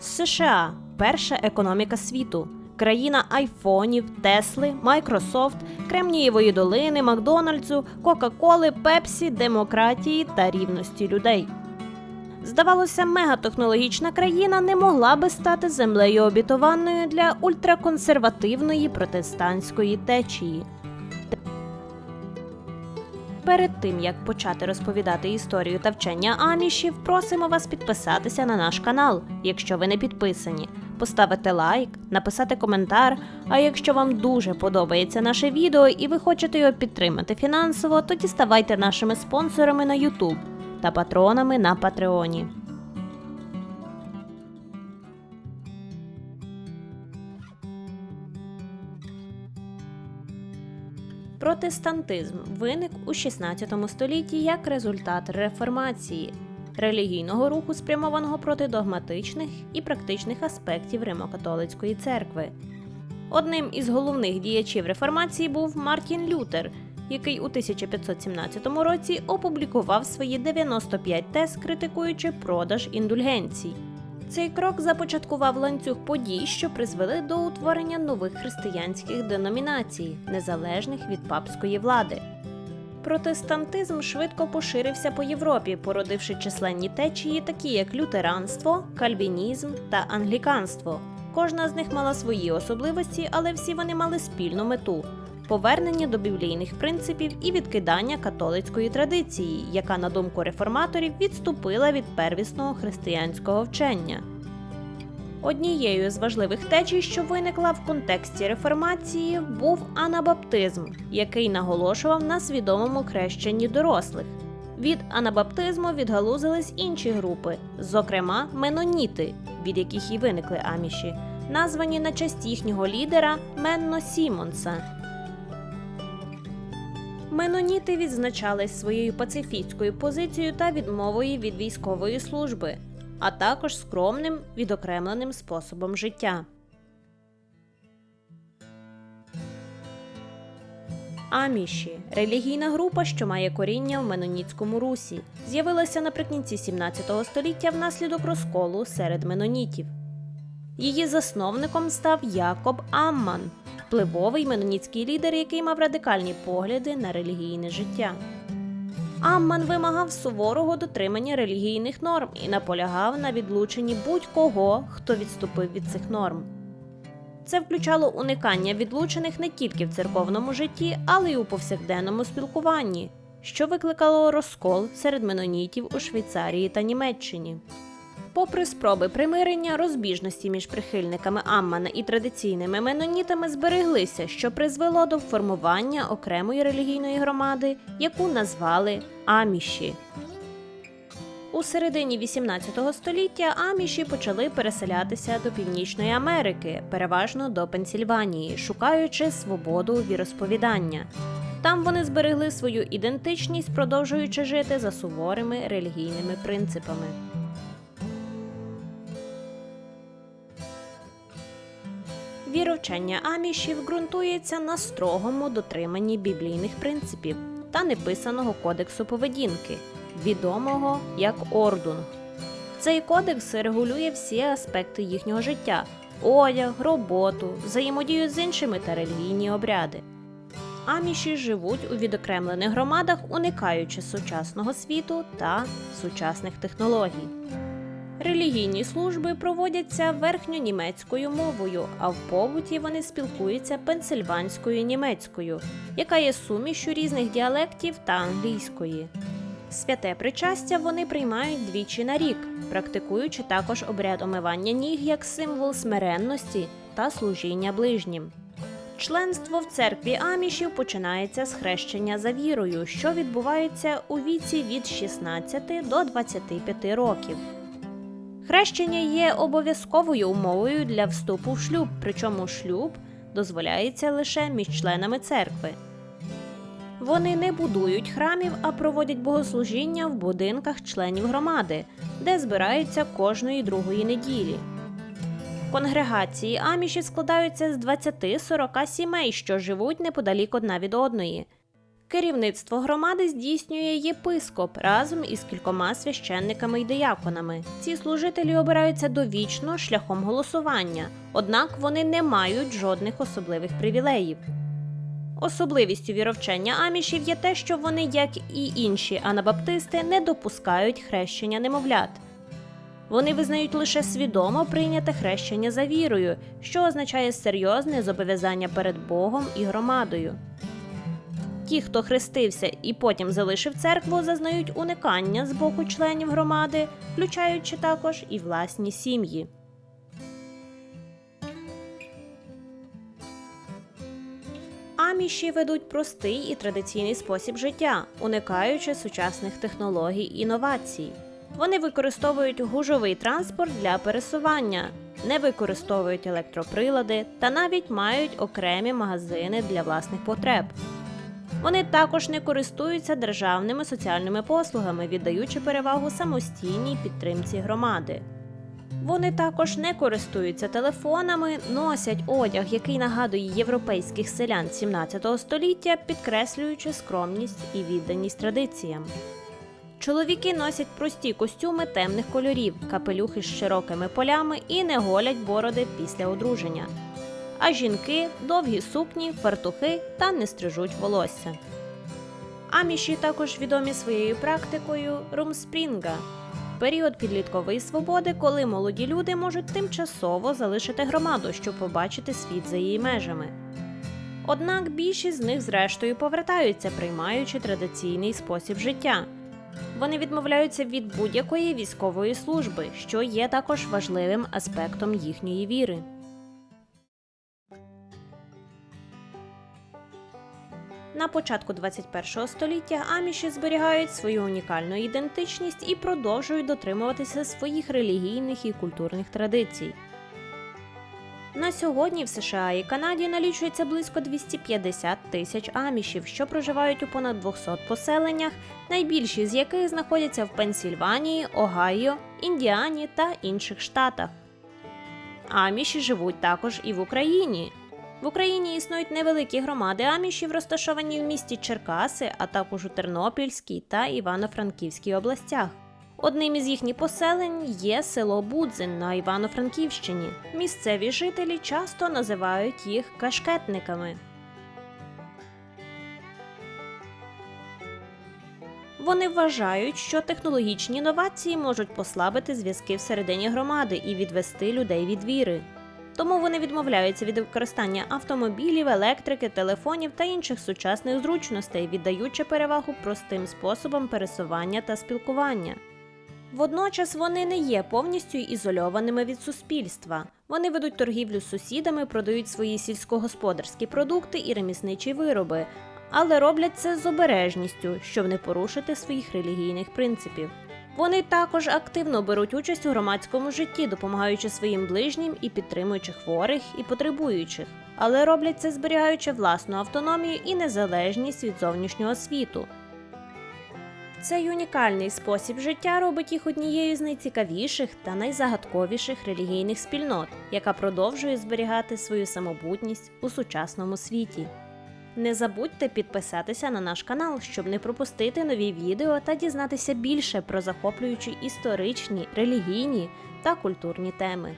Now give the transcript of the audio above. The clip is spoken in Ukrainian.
США перша економіка світу. Країна айфонів, Тесли, Майкрософт, Кремнієвої долини, Макдональдсу, Кока-Коли, Пепсі, демократії та рівності людей. Здавалося, мегатехнологічна країна не могла би стати землею обітованою для ультраконсервативної протестантської течії. Перед тим як почати розповідати історію та вчення амішів, просимо вас підписатися на наш канал, якщо ви не підписані, поставити лайк, написати коментар. А якщо вам дуже подобається наше відео і ви хочете його підтримати фінансово, тоді ставайте нашими спонсорами на YouTube та патронами на Патреоні. Протестантизм виник у 16 столітті як результат реформації, релігійного руху, спрямованого проти догматичних і практичних аспектів Римо-католицької церкви. Одним із головних діячів реформації був Мартін Лютер, який у 1517 році опублікував свої 95 тез, критикуючи продаж індульгенцій. Цей крок започаткував ланцюг подій, що призвели до утворення нових християнських деномінацій, незалежних від папської влади. Протестантизм швидко поширився по Європі, породивши численні течії, такі як лютеранство, кальвінізм та англіканство. Кожна з них мала свої особливості, але всі вони мали спільну мету повернення до біблійних принципів і відкидання католицької традиції, яка, на думку реформаторів, відступила від первісного християнського вчення. Однією з важливих течій, що виникла в контексті реформації, був анабаптизм, який наголошував на свідомому хрещенні дорослих. Від анабаптизму відгалузились інші групи, зокрема меноніти, від яких і виникли аміші, названі на честь їхнього лідера Менно Сімонса. Меноніти відзначались своєю пацифістською позицією та відмовою від військової служби, а також скромним відокремленим способом життя. Аміші релігійна група, що має коріння в меноніцькому русі, з'явилася наприкінці 17 століття внаслідок розколу серед менонітів. Її засновником став Якоб Амман, впливовий меноніцький лідер, який мав радикальні погляди на релігійне життя. Амман вимагав суворого дотримання релігійних норм і наполягав на відлученні будь-кого, хто відступив від цих норм. Це включало уникання відлучених не тільки в церковному житті, але й у повсякденному спілкуванні, що викликало розкол серед менонітів у Швейцарії та Німеччині. Попри спроби примирення, розбіжності між прихильниками Аммана і традиційними менонітами збереглися, що призвело до формування окремої релігійної громади, яку назвали Аміші. У середині 18 століття аміші почали переселятися до Північної Америки, переважно до Пенсільванії, шукаючи свободу віросповідання. Там вони зберегли свою ідентичність, продовжуючи жити за суворими релігійними принципами. Віровчення амішів ґрунтується на строгому дотриманні біблійних принципів та неписаного кодексу поведінки, відомого як ордунг. Цей кодекс регулює всі аспекти їхнього життя: одяг, роботу, взаємодію з іншими та релігійні обряди. Аміші живуть у відокремлених громадах, уникаючи сучасного світу та сучасних технологій. Релігійні служби проводяться верхньонімецькою мовою, а в побуті вони спілкуються пенсильванською німецькою, яка є сумішю різних діалектів та англійської. Святе причастя вони приймають двічі на рік, практикуючи також обряд омивання ніг як символ смиренності та служіння ближнім. Членство в церкві амішів починається з хрещення за вірою, що відбувається у віці від 16 до 25 років. Хрещення є обов'язковою умовою для вступу в шлюб, причому шлюб дозволяється лише між членами церкви. Вони не будують храмів, а проводять богослужіння в будинках членів громади, де збираються кожної другої неділі. Конгрегації амішів складаються з 20-40 сімей, що живуть неподалік одна від одної. Керівництво громади здійснює єпископ разом із кількома священниками й дияконами. Ці служителі обираються довічно шляхом голосування, однак вони не мають жодних особливих привілеїв. Особливістю віровчення амішів є те, що вони, як і інші анабаптисти, не допускають хрещення немовлят. Вони визнають лише свідомо прийняте хрещення за вірою, що означає серйозне зобов'язання перед Богом і громадою. Ті, хто хрестився і потім залишив церкву, зазнають уникання з боку членів громади, включаючи також і власні сім'ї. Аміші ведуть простий і традиційний спосіб життя, уникаючи сучасних технологій і інновацій. Вони використовують гужовий транспорт для пересування, не використовують електроприлади та навіть мають окремі магазини для власних потреб. Вони також не користуються державними соціальними послугами, віддаючи перевагу самостійній підтримці громади. Вони також не користуються телефонами, носять одяг, який нагадує європейських селян 17 століття, підкреслюючи скромність і відданість традиціям. Чоловіки носять прості костюми темних кольорів, капелюхи з широкими полями і не голять бороди після одруження. А жінки довгі сукні, фартухи та не стрижуть волосся. Аміші також відомі своєю практикою румспрінга період підліткової свободи, коли молоді люди можуть тимчасово залишити громаду, щоб побачити світ за її межами. Однак більшість з них зрештою повертаються, приймаючи традиційний спосіб життя. Вони відмовляються від будь-якої військової служби, що є також важливим аспектом їхньої віри. На початку 21 століття аміші зберігають свою унікальну ідентичність і продовжують дотримуватися своїх релігійних і культурних традицій. На сьогодні в США і Канаді налічується близько 250 тисяч амішів, що проживають у понад 200 поселеннях, найбільші з яких знаходяться в Пенсільванії, Огайо, Індіані та інших штатах. Аміші живуть також і в Україні. В Україні існують невеликі громади амішів, розташовані в місті Черкаси, а також у Тернопільській та Івано-Франківській областях. Одним із їхніх поселень є село Будзин на Івано-Франківщині. Місцеві жителі часто називають їх кашкетниками. Вони вважають, що технологічні новації можуть послабити зв'язки всередині громади і відвести людей від віри. Тому вони відмовляються від використання автомобілів, електрики, телефонів та інших сучасних зручностей, віддаючи перевагу простим способам пересування та спілкування. Водночас вони не є повністю ізольованими від суспільства. Вони ведуть торгівлю з сусідами, продають свої сільськогосподарські продукти і ремісничі вироби, але роблять це з обережністю, щоб не порушити своїх релігійних принципів. Вони також активно беруть участь у громадському житті, допомагаючи своїм ближнім і підтримуючи хворих і потребуючих, але роблять це зберігаючи власну автономію і незалежність від зовнішнього світу. Цей унікальний спосіб життя робить їх однією з найцікавіших та найзагадковіших релігійних спільнот, яка продовжує зберігати свою самобутність у сучасному світі. Не забудьте підписатися на наш канал, щоб не пропустити нові відео та дізнатися більше про захоплюючі історичні, релігійні та культурні теми.